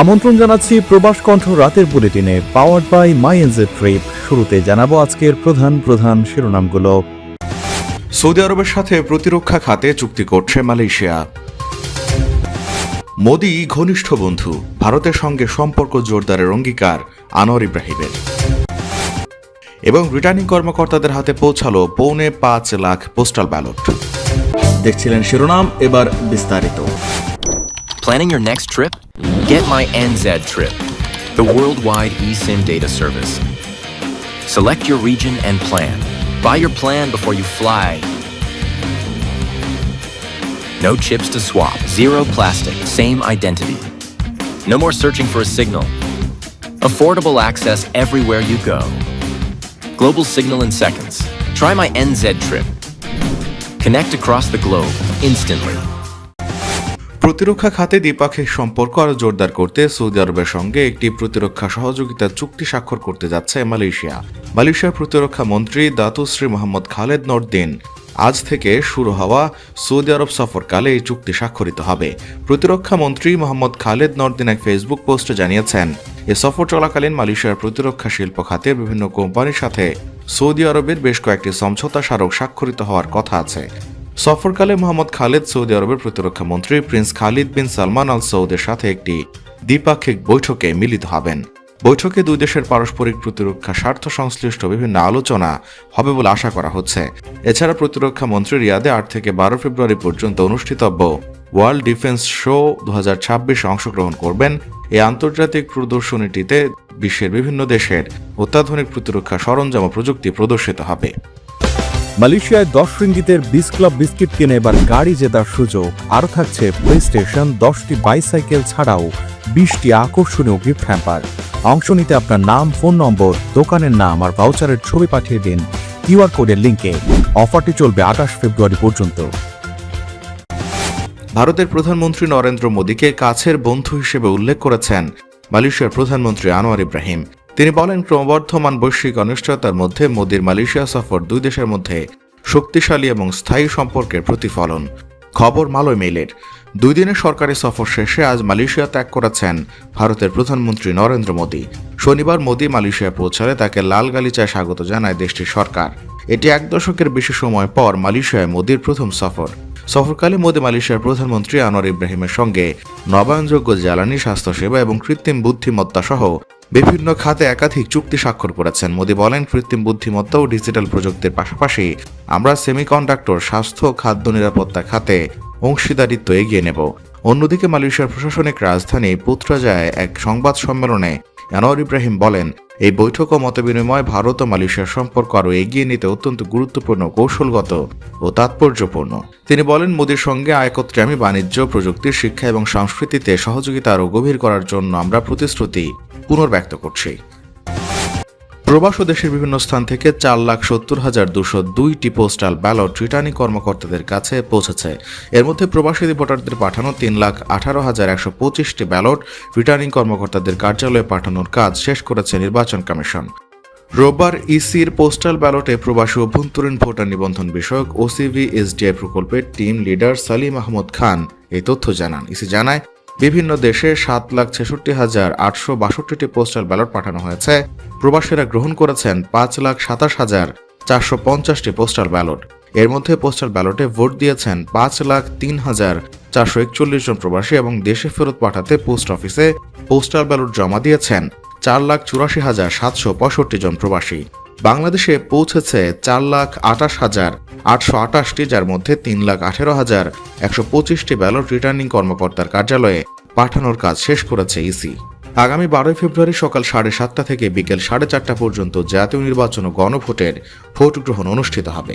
আমন্ত্রণ জানাচ্ছি প্রবাস কণ্ঠ রাতের বুলেটিনে powered by my NJ trip শুরুতে জানাব আজকের প্রধান প্রধান শিরোনামগুলো। সৌদি আরবের সাথে প্রতিরক্ষা খাতে চুক্তি করছে মালয়েশিয়া। মোদি ঘনিষ্ঠ বন্ধু ভারতের সঙ্গে সম্পর্ক জোরদারের অঙ্গীকার আনোয়ার ইব্রাহিমের। এবং রিটার্নিং কর্মকর্তাদের হাতে পৌঁছালো পৌনে পাঁচ লাখ পোস্টাল ব্যালট দেখছিলেন শিরোনাম এবার বিস্তারিত। Planning your next trip? Get my NZ Trip, the worldwide eSIM data service. Select your region and plan. Buy your plan before you fly. No chips to swap, zero plastic, same identity. No more searching for a signal. Affordable access everywhere you go. Global signal in seconds. Try my NZ Trip. Connect across the globe instantly. প্রতিরক্ষা খাতে দ্বিপাক্ষিক সম্পর্ক আরও জোরদার করতে Saudi আরবের সঙ্গে একটি প্রতিরক্ষা সহযোগিতা চুক্তি স্বাক্ষর করতে যাচ্ছে মালয়েশিয়া। মালয়েশিয়ার প্রতিরক্ষা মন্ত্রী দাতুশ্রী মোহাম্মদ খালেদ নরদিন। আজ থেকে শুরু হওয়া সৌদি আরব সফরকালে এই চুক্তি স্বাক্ষরিত হবে। প্রতিরক্ষা মন্ত্রী মোহাম্মদ খালেদ নরদিন এক ফেসবুক পোস্টে জানিয়েছেন, এ সফর চলাকালীন মালয়েশিয়ার প্রতিরক্ষা শিল্প খাতের বিভিন্ন কোম্পানির সাথে সৌদি আরবের বেশ কয়েকটি সমঝোতা স্মারক স্বাক্ষরিত হওয়ার কথা আছে। সফরকালে মোহাম্মদ খালেদ সৌদি আরবের প্রতিরক্ষা মন্ত্রী prince Khalid bin Salman al সৌদের সাথে একটি দ্বিপাক্ষিক বৈঠকে মিলিত হবেন। বৈঠকে দুই দেশের পারস্পরিক প্রতিরক্ষা স্বার্থ সংশ্লিষ্ট বিভিন্ন আলোচনা হবে বলে আশা করা হচ্ছে। এছাড়া প্রতিরক্ষা মন্ত্রী রিয়াদে আট থেকে বারো ফেব্রুয়ারি পর্যন্ত অনুষ্ঠিতব্য ওয়ার্ল্ড ডিফেন্স শো দু হাজার অংশগ্রহণ করবেন। এই আন্তর্জাতিক প্রদর্শনীটিতে বিশ্বের বিভিন্ন দেশের অত্যাধুনিক প্রতিরক্ষা সরঞ্জাম ও প্রযুক্তি প্রদর্শিত হবে। মালয়েশিয়ায় দশ রিঙ্গিতের বিস ক্লাব বিস্কিট কিনে এবার গাড়ি জেতার সুযোগ। আরও থাকছে প্লে স্টেশন দশটি বাইসাইকেল ছাড়াও বিশটি আকর্ষণীয় গিফট হ্যাম্পার অংশ নিতে আপনার নাম ফোন নম্বর দোকানের নাম আর ভাউচারের ছবি পাঠিয়ে দিন কিউআর কোডের লিঙ্কে অফারটি চলবে আঠাশ ফেব্রুয়ারি পর্যন্ত। ভারতের প্রধানমন্ত্রী নরেন্দ্র মোদীকে কাছের বন্ধু হিসেবে উল্লেখ করেছেন মালয়েশিয়ার প্রধানমন্ত্রী আনোয়ার ইব্রাহিম। তিনি বলেন, ক্রমবর্ধমান বৈশ্বিক অনিশ্চয়তার মধ্যে মোদীর মালয়েশিয়া সফর দুই দেশের মধ্যে শক্তিশালী এবং স্থায়ী সম্পর্কের প্রতিফলন। খবর মালয় মেইলের। দুই দিনের সরকারি সফর শেষে আজ মালয়েশিয়া ত্যাগ করেছেন ভারতের প্রধানমন্ত্রী নরেন্দ্র মোদী। শনিবার মোদী মালয়েশিয়া পৌঁছালে তাকে লাল গালিচায় স্বাগত জানায় দেশটির সরকার। এটি এক দশকের বেশি সময় পর মালয়েশিয়ায় মোদীর প্রথম সফর। সফরকালে মোদী মালয়েশিয়ার প্রধানমন্ত্রী আনোয়ার ইব্রাহিমের সঙ্গে নবায়নযোগ্য জ্বালানি, স্বাস্থ্যসেবা এবং কৃত্রিম বুদ্ধিমত্তা সহ বিভিন্ন খাতে একাধিক চুক্তি স্বাক্ষর করেছেন। মোদী বলেন, কৃত্রিম বুদ্ধিমত্তা ও ডিজিটাল প্রযুক্তির পাশাপাশি আমরা সেমিকন্ডাক্টর, স্বাস্থ্য, খাদ্য নিরাপত্তা খাতে অংশীদারিত্ব এগিয়ে নেব। অন্যদিকে মালয়েশিয়ার প্রশাসনিক রাজধানী পুত্রাজায় এক সংবাদ সম্মেলনে আনোয়ার ইব্রাহিম বলেন, এই বৈঠক ও মতবিনিময় ভারত ও মালয়েশিয়ার সম্পর্ক আরও এগিয়ে নিতে অত্যন্ত গুরুত্বপূর্ণ, কৌশলগত ও তাৎপর্যপূর্ণ। তিনি বলেন, মোদীর সঙ্গে আয়কত্রে আমি বাণিজ্য, প্রযুক্তি, শিক্ষা এবং সংস্কৃতিতে সহযোগিতা আরও গভীর করার জন্য আমরা প্রতিশ্রুতি পুনর্ব্যক্ত করছি। প্রবাস ও দেশের বিভিন্ন স্থান থেকে চার লাখ সত্তর হাজার দুশো দুইটি পোস্টাল ব্যালট রিটার্নিং কর্মকর্তাদের কাছে পৌঁছেছে। এর মধ্যে প্রবাসী ভোটারদের পাঠানো তিন লাখ আঠারো হাজার একশো পঁচিশটি ব্যালট রিটার্নিং কর্মকর্তাদের কার্যালয়ে পাঠানোর কাজ শেষ করেছে নির্বাচন কমিশন। রোববার ইসির পোস্টাল ব্যালটে প্রবাসী অভ্যন্তরীণ ভোটার নিবন্ধন বিষয়ক ওসিভি এসডিআই প্রকল্পের টিম লিডার সালিম আহমদ খান এই তথ্য জানান। ইসি জানায় বিভিন্ন দেশে সাত লাখ ছেষট্টি হাজার আটশো বাষট্টিটি পোস্টাল ব্যালট পাঠানো হয়েছে। প্রবাসীরা গ্রহণ করেছেন পাঁচ লাখ সাতাশ হাজার চারশো পঞ্চাশটি পোস্টাল ব্যালট এর মধ্যে পোস্টাল ব্যালটে ভোট দিয়েছেন পাঁচ লাখ তিন হাজার চারশো একচল্লিশ জন প্রবাসী এবং দেশে ফেরত পাঠাতে পোস্ট অফিসে পোস্টাল ব্যালট জমা দিয়েছেন চার লাখ চুরাশি হাজার সাতশো পঁয়ষট্টি জন প্রবাসী। বাংলাদেশে পৌঁছেছে চার লাখ আটাশ হাজার আটশো আটাশটি, যার মধ্যে তিন লাখ আঠেরো হাজার একশো পঁচিশটি ব্যালট রিটার্নিং কর্মকর্তার কার্যালয়ে পাঠানোর কাজ শেষ করেছে ইসি। আগামী বারোই ফেব্রুয়ারি সকাল সাড়ে সাতটা থেকে বিকেল সাড়ে চারটা পর্যন্ত জাতীয় নির্বাচন ও গণভোটের ভোট গ্রহণ অনুষ্ঠিত হবে।